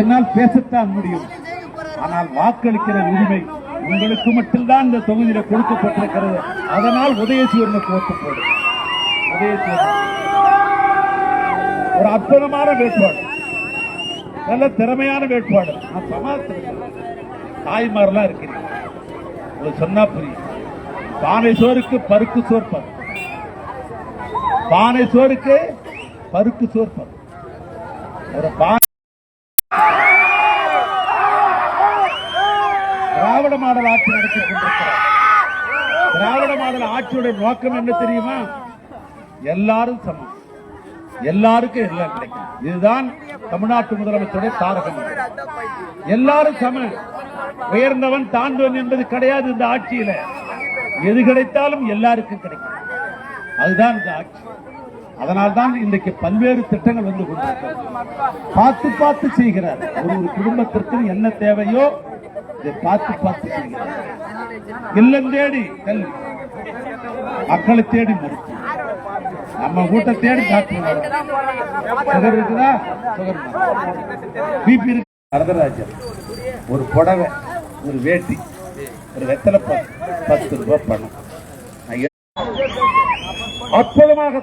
என்னால் பேசத்தான் முடியும். ஆனால் வாக்களிக்கிற உரிமை உங்களுக்கு மட்டும்தான் இந்த தொகுதியில் கொடுக்கப்பட்டிருக்கிறது. அதனால் உதயசூரனுக்கு ஓட்டு போடு உதயசூரன் ஒரு அற்புதமான வேட்பாடு நல்ல திறமையான வேட்பாடு நான் சமாளிச்சிருக்கேன். தாய்மாரெல்லாம் இருக்கிறேன் உங்களுக்கு சொன்னா புரியும். பானை சோருக்கு பருக்கு சோறு பரு பானை சோருக்கு பருக்கு சோறு பரு ஒரு பானை திராவிட மாடல் ஆட்சி நடத்தி கொண்டிருக்கிறார். திராவிட மாடல் ஆட்சியுடைய நோக்கம் என்ன தெரியுமா? எல்லாரும் சமம். எல்லாருக்கும் எல்லாம் கிடைக்கும். இதுதான் தமிழ்நாட்டு முதலமைச்சருடைய தாரகம். எல்லாரும் சம உயர்ந்தவன் தாழ்ந்தவன் என்பது கிடையாது இந்த ஆட்சியில. எது கிடைத்தாலும் எல்லாருக்கும் கிடைக்கும். அதுதான் இந்த ஆட்சி. அதனால்தான் இன்றைக்கு பல்வேறு திட்டங்கள் வந்து கொண்டிருக்கிறது. பார்த்து பார்த்து செய்கிறார். ஒரு ஒரு குடும்பத்திற்கு என்ன தேவையோ இதை பார்த்து பார்த்து இல்லம் தேடி கல்வி. மக்களை தேடி மருத்துவம் நம்ம வீட்டை தேடி டாக்டர் வரும். சுகர் இருக்குதா? சுகர் பிபி இருக்கு. வரதராஜன் ஒரு புடவை ஒரு வேட்டி ஒரு வெத்தலை பத்து ரூபாய் பணம். அற்புதமாக